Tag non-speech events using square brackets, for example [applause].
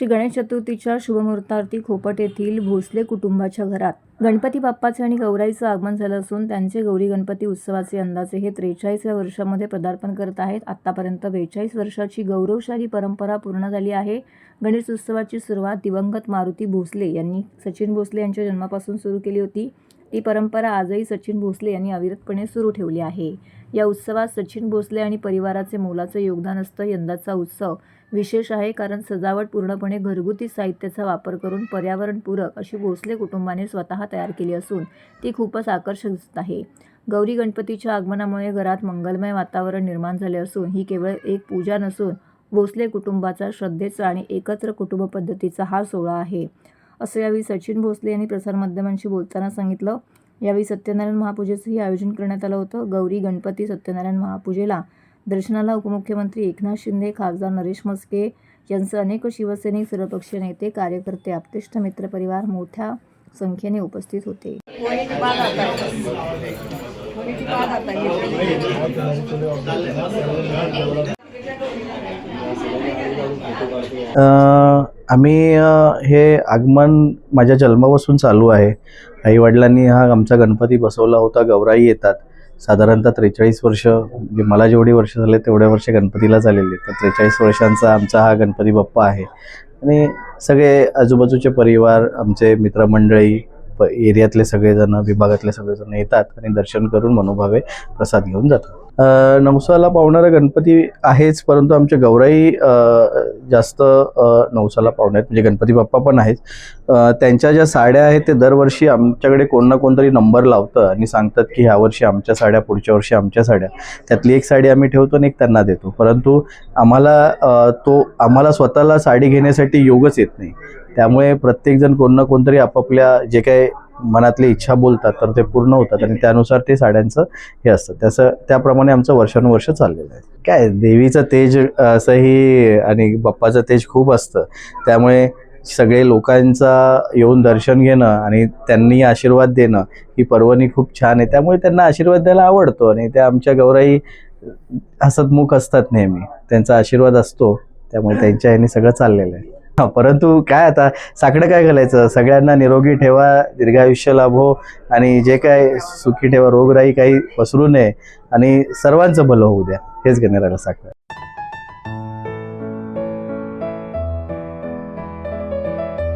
श्री गणेश चतुर्थीच्या शुभमुहूर्तावरती खोपट येथील भोसले कुटुंबाच्या घरात. गणपती बाप्पाचे आणि गौराईचं आगमन झालं असून त्यांचे गौरी गणपती उत्सवाचे अंदाजे हे त्रेचाळीसव्या वर्षामध्ये पदार्पण करत आहेत. आतापर्यंत बेचाळीस वर्षाची गौरवशाली परंपरा पूर्ण झाली आहे. गणेश उत्सवाची सुरुवात दिवंगत मारुती भोसले यांनी सचिन भोसले यांच्या जन्मापासून सुरू केली होती. ती परंपरा आजही सचिन भोसले यांनी अविरतपणे सुरू ठेवली आहे. या उत्सवात सचिन भोसले आणि परिवाराचे मोलाचं योगदान असतं. यंदाचा उत्सव विशेष आहे कारण सजावट पूर्णपणे घरगुती साहित्याचा वापर करून पर्यावरणपूरक अशी भोसले कुटुंबाने स्वतः तयार केली असून ती खूपच आकर्षक दिसत आहे. गौरी गणपतीच्या आगमनामुळे घरात मंगलमय वातावरण निर्माण झाले असून ही केवळ एक पूजा नसून भोसले कुटुंबाचा श्रद्धेचा आणि एकत्र कुटुंब पद्धतीचा हा सोहळा आहे. असं यावेळी सचिन भोसले यांनी प्रसारमाध्यमांशी बोलताना सांगितलं. यावेळी सत्यनारायण महापूजेचंही आयोजन करण्यात आलं होतं. गौरी गणपती सत्यनारायण महापूजेला दर्शनाला उपमुख्यमंत्री एकनाथ शिंदे खासदार नरेश मस्के यांसह अनेक शिवसैनिक सर्वपक्षीय नेते कार्यकर्ते आप्तेष्ट मित्रपरिवार मोठ्या संख्येने उपस्थित होते. आम्ही हे आगमन माझ्या जन्मापासून चालू आहे. आईवडिलांनी हा आमचा गणपती बसवला होता. गौराई येतात. साधारणतः त्रेचाळीस वर्ष म्हणजे मला जेवढी वर्ष झाले तेवढ्या वर्ष गणपतीला झालेले तर त्रेचाळीस वर्षांचा आमचा हा गणपती बाप्पा आहे. आणि सगळे आजूबाजूचे परिवार आमचे मित्रमंडळी एरियातले सगळेजण विभागातले सगळेजण येतात आणि दर्शन करून मनोभावे प्रसाद घेऊन जातात. नवसाला पावणारा गणपती आहेच परंतु आमचे गौराई जास्त नवसाला नवसाला पावण्यात म्हणजे गणपती बाप्पा पण आहेत. त्यांच्या ज्या साड्या आहेत ते दरवर्षी आमच्याकडे कोण ना कोणतरी नंबर लावतं आणि सांगतात की ह्या वर्षी आमच्या साड्या पुढच्या वर्षी आमच्या साड्या. त्यातली एक साडी आम्ही ठेवतो आणि एक त्यांना देतो. परंतु आम्हाला तो आम्हाला स्वतःला साडी घेण्यासाठी योगच येत नाही. त्यामुळे प्रत्येकजण कोण ना कोणतरी आपापल्या जे काही मनातली इच्छा बोलतात तर ते पूर्ण होतात आणि त्यानुसार ते साड्यांचं हे असतं. त्याचं त्याप्रमाणे आमचं वर्षानुवर्ष चाललेलं आहे. काय देवीचं तेज असंही आणि बाप्पाचं तेज खूप असतं. त्यामुळे सगळे लोकांचा येऊन दर्शन घेणं आणि त्यांनी आशीर्वाद देणं ही पर्वणी खूप छान आहे. त्यामुळे त्यांना आशीर्वाद द्यायला आवडतो आणि त्या आमच्या गौराई हसतमुख असतात नेहमी. त्यांचा आशीर्वाद असतो. त्यामुळे त्यांच्या ह्याने सगळं चाललेलं आहे. [laughs] परंतु काय आता साकडं काय घालायचं? सगळ्यांना निरोगी ठेवा दीर्घायुष्य लाभो आणि जे काय सुखी ठेवा रोगराई काही पसरू नये आणि सर्वांचं भलं होऊ द्या. हेच गणराला साकडं.